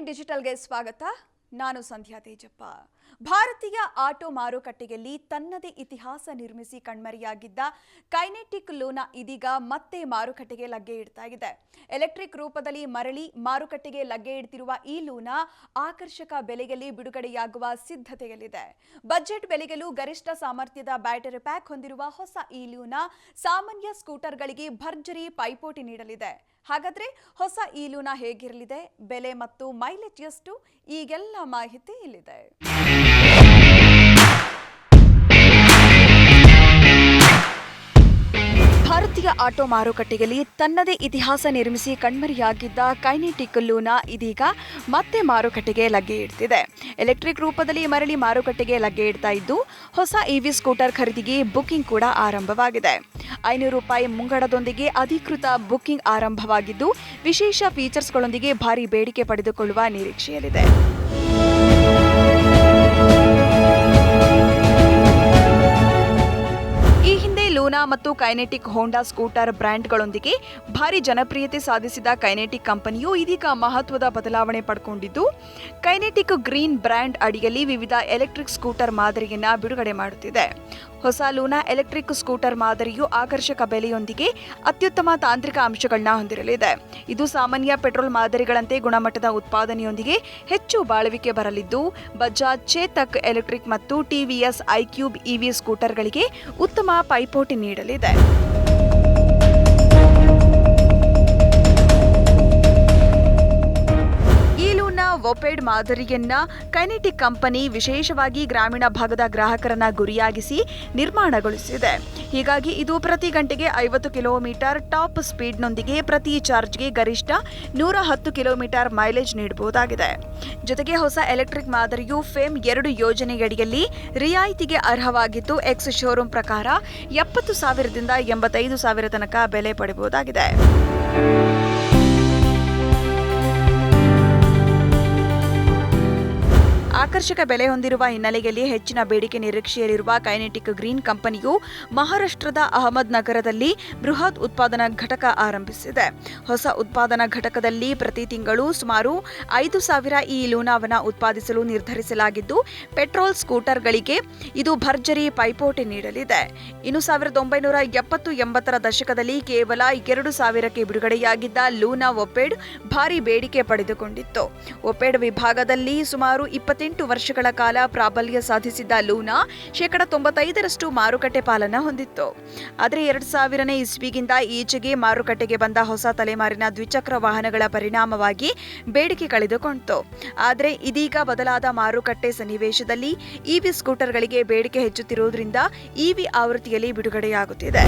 ಡಿಜಿಟಲ್ಗೆ ಸ್ವಾಗತ. ನಾನು ಸಂಧ್ಯಾ ತೇಜಪ್ಪ. ಭಾರತೀಯ ಆಟೋ ಮಾರುಕಟ್ಟೆಯಲ್ಲಿ ತನ್ನದೇ ಇತಿಹಾಸ ನಿರ್ಮಿಸಿ ಕಣ್ಮರೆಯಾಗಿದ್ದ ಕೈನೆಟಿಕ್ ಲೋನಾ ಇದೀಗ ಮತ್ತೆ ಮಾರುಕಟ್ಟೆಗೆ ಲಗ್ಗೆ ಇಡ್ತಾ ಇದೆ. ಎಲೆಕ್ಟ್ರಿಕ್ ರೂಪದಲ್ಲಿ ಮರಳಿ ಮಾರುಕಟ್ಟೆಗೆ ಲಗ್ಗೆ ಇಡ್ತಿರುವ ಈ ಲೂನಾ ಆಕರ್ಷಕ ಬೆಲೆಯಲ್ಲಿ ಬಿಡುಗಡೆಯಾಗುವ ಸಿದ್ಧತೆಯಲ್ಲಿದೆ. ಬಜೆಟ್ ಬೆಲೆಗಲು ಗರಿಷ್ಠ ಸಾಮರ್ಥ್ಯದ ಬ್ಯಾಟರಿ ಪ್ಯಾಕ್ ಹೊಂದಿರುವ ಹೊಸ ಈ ಲೂನಾ ಸಾಮಾನ್ಯ ಸ್ಕೂಟರ್ಗಳಿಗೆ ಭರ್ಜರಿ ಪೈಪೋಟಿ ನೀಡಲಿದೆ. ಹಾಗಾದ್ರೆ ಹೊಸ ಈ ಲೂನಾ ಹೇಗಿರಲಿದೆ? ಬೆಲೆ ಮತ್ತು ಮೈಲೇಜ್ ಎಷ್ಟು? ಈಗೆಲ್ಲ ಮಾಹಿತಿ ಇಲ್ಲಿದೆ. ಭಾರತೀಯ ಆಟೋ ಮಾರುಕಟ್ಟೆಯಲ್ಲಿ ತನ್ನದೇ ಇತಿಹಾಸ ನಿರ್ಮಿಸಿ ಕಣ್ಮರೆಯಾಗಿದ್ದ ಕೈನೆಟಿಕ್ ಲೂನಾ ಇದೀಗ ಮತ್ತೆ ಮಾರುಕಟ್ಟೆಗೆ ಲಗ್ಗೆ ಇಡ್ತಿದೆ. ಎಲೆಕ್ಟ್ರಿಕ್ ರೂಪದಲ್ಲಿ ಮರಳಿ ಮಾರುಕಟ್ಟೆಗೆ ಲಗ್ಗೆ ಇಡ್ತಾ ಇದ್ದು, ಹೊಸ ಇವಿ ಸ್ಕೂಟರ್ ಖರೀದಿಗೆ ಬುಕಿಂಗ್ ಕೂಡ ಆರಂಭವಾಗಿದೆ. ಐನೂರು ರೂಪಾಯಿ ಮುಂಗಡದೊಂದಿಗೆ ಅಧಿಕೃತ ಬುಕಿಂಗ್ ಆರಂಭವಾಗಿದ್ದು, ವಿಶೇಷ ಫೀಚರ್ಸ್ಗಳೊಂದಿಗೆ ಭಾರಿ ಬೇಡಿಕೆ ಪಡೆದುಕೊಳ್ಳುವ ನಿರೀಕ್ಷೆಯಲ್ಲಿದೆ. ಮತ್ತು ಕೈನೆಟಿಕ್ ಹೋಂಡಾ ಸ್ಕೂಟರ್ ಬ್ರ್ಯಾಂಡ್ಗಳೊಂದಿಗೆ ಭಾರಿ ಜನಪ್ರಿಯತೆ ಸಾಧಿಸಿದ ಕೈನೆಟಿಕ್ ಕಂಪನಿಯು ಇದೀಗ ಮಹತ್ವದ ಬದಲಾವಣೆ ಪಡ್ಕೊಂಡಿದ್ದು, ಕೈನೆಟಿಕ್ ಗ್ರೀನ್ ಬ್ರ್ಯಾಂಡ್ ಅಡಿಯಲ್ಲಿ ವಿವಿಧ ಎಲೆಕ್ಟ್ರಿಕ್ ಸ್ಕೂಟರ್ ಮಾದರಿಯನ್ನು ಬಿಡುಗಡೆ ಮಾಡುತ್ತಿದೆ. ಹೊಸ ಲೂನಾ ಎಲೆಕ್ಟ್ರಿಕ್ ಸ್ಕೂಟರ್ ಮಾದರಿಯು ಆಕರ್ಷಕ ಬೆಲೆಯೊಂದಿಗೆ ಅತ್ಯುತ್ತಮ ತಾಂತ್ರಿಕ ಅಂಶಗಳನ್ನ ಹೊಂದಿರಲಿದೆ. ಇದು ಸಾಮಾನ್ಯ ಪೆಟ್ರೋಲ್ ಮಾದರಿಗಳಂತೆ ಗುಣಮಟ್ಟದ ಉತ್ಪಾದನೆಯೊಂದಿಗೆ ಹೆಚ್ಚು ಬಾಳುವಿಕೆ ಬರಲಿದ್ದು, ಬಜಾಜ್, ಚೇತಕ್ ಎಲೆಕ್ಟ್ರಿಕ್ ಮತ್ತು ಟಿವಿಎಸ್ ಐಕ್ಯೂಬ್ ಇವಿ ಸ್ಕೂಟರ್ಗಳಿಗೆ ಉತ್ತಮ ಪೈಪೋಟಿ ನೀಡಲಿದೆ. ವೊಪೆಡ್ ಮಾದರಿಯನ್ನ ಕೈನೆಟಿಕ್ ಕಂಪನಿ ವಿಶೇಷವಾಗಿ ಗ್ರಾಮೀಣ ಭಾಗದ ಗ್ರಾಹಕರನ್ನ ಗುರಿಯಾಗಿಸಿ ನಿರ್ಮಾಣಗೊಳಿಸಿದೆ. ಹೀಗಾಗಿ ಇದು ಪ್ರತಿ ಗಂಟೆಗೆ ಐವತ್ತು ಕಿಲೋಮೀಟರ್ ಟಾಪ್ ಸ್ಪೀಡ್ನೊಂದಿಗೆ ಪ್ರತಿ ಚಾರ್ಜ್ಗೆ ಗರಿಷ್ಠ ನೂರ ಹತ್ತು ಕಿಲೋಮೀಟರ್ ಮೈಲೇಜ್ ನೀಡಬಹುದಾಗಿದೆ. ಜೊತೆಗೆ ಹೊಸ ಎಲೆಕ್ಟ್ರಿಕ್ ಮಾದರಿಯು ಫೇಮ್ ಎರಡು ಯೋಜನೆಯಡಿಯಲ್ಲಿ ರಿಯಾಯಿತಿಗೆ ಅರ್ಹವಾಗಿದ್ದು, ಎಕ್ಸ್ ಶೋರೂಮ್ ಪ್ರಕಾರ ಎಪ್ಪತ್ತು ಸಾವಿರದಿಂದ ಎಂಬತ್ತೈದು ಸಾವಿರ ತನಕ ಬೆಲೆ ಪಡೆಯಬಹುದಾಗಿದೆ. ಆಕರ್ಷಕ ಬೆಲೆ ಹೊಂದಿರುವ ಹಿನ್ನೆಲೆಯಲ್ಲಿ ಹೆಚ್ಚಿನ ಬೇಡಿಕೆ ನಿರೀಕ್ಷೆಯಲ್ಲಿರುವ ಕೈನೆಟಿಕ್ ಗ್ರೀನ್ ಕಂಪನಿಯು ಮಹಾರಾಷ್ಟ್ರದ ಅಹಮದ್ ನಗರದಲ್ಲಿ ಬೃಹತ್ ಉತ್ಪಾದನಾ ಘಟಕ ಆರಂಭಿಸಿದೆ. ಹೊಸ ಉತ್ಪಾದನಾ ಘಟಕದಲ್ಲಿ ಪ್ರತಿ ತಿಂಗಳು ಸುಮಾರು ಐದು ಸಾವಿರ ಈ ಲೂನಾವನ್ನು ಉತ್ಪಾದಿಸಲು ನಿರ್ಧರಿಸಲಾಗಿದ್ದು, ಪೆಟ್ರೋಲ್ ಸ್ಕೂಟರ್ಗಳಿಗೆ ಇದು ಭರ್ಜರಿ ಪೈಪೋಟಿ ನೀಡಲಿದೆ. ಇನ್ನು ಸಾವಿರದ ಒಂಬೈನೂರ ಎಪ್ಪತ್ತು ಎಂಬತ್ತರ ದಶಕದಲ್ಲಿ ಕೇವಲ ಎರಡು ಸಾವಿರಕ್ಕೆ ಬಿಡುಗಡೆಯಾಗಿದ್ದ ಲೂನಾ ಒಪೆಡ್ ಭಾರಿ ಬೇಡಿಕೆ ಪಡೆದುಕೊಂಡಿತ್ತು. ಒಪೆಡ್ ವಿಭಾಗದಲ್ಲಿ ಸುಮಾರು ಇಪ್ಪತ್ತೆಂಟು ವರ್ಷಗಳ ಕಾಲ ಪ್ರಾಬಲ್ಯ ಸಾಧಿಸಿದ್ದ ಲೂನಾ ಶೇಕಡ ತೊಂಬತ್ತೈದರಷ್ಟು ಮಾರುಕಟ್ಟೆ ಪಾಲನ ಹೊಂದಿತ್ತು. ಆದರೆ ಎರಡು ಸಾವಿರನೇ ಇಸ್ವಿಗಿಂತ ಈಚೆಗೆ ಮಾರುಕಟ್ಟೆಗೆ ಬಂದ ಹೊಸ ತಲೆಮಾರಿನ ದ್ವಿಚಕ್ರ ವಾಹನಗಳ ಪರಿಣಾಮವಾಗಿ ಬೇಡಿಕೆ ಕಳೆದುಕೊಂಡಿತು ಆದರೆ ಇದೀಗ ಬದಲಾದ ಮಾರುಕಟ್ಟೆ ಸನ್ನಿವೇಶದಲ್ಲಿ ಇವಿ ಸ್ಕೂಟರ್ಗಳಿಗೆ ಬೇಡಿಕೆ ಹೆಚ್ಚುತ್ತಿರುವುದರಿಂದ ಇವಿ ಆವೃತ್ತಿಯಲ್ಲಿ ಬಿಡುಗಡೆಯಾಗುತ್ತಿದೆ.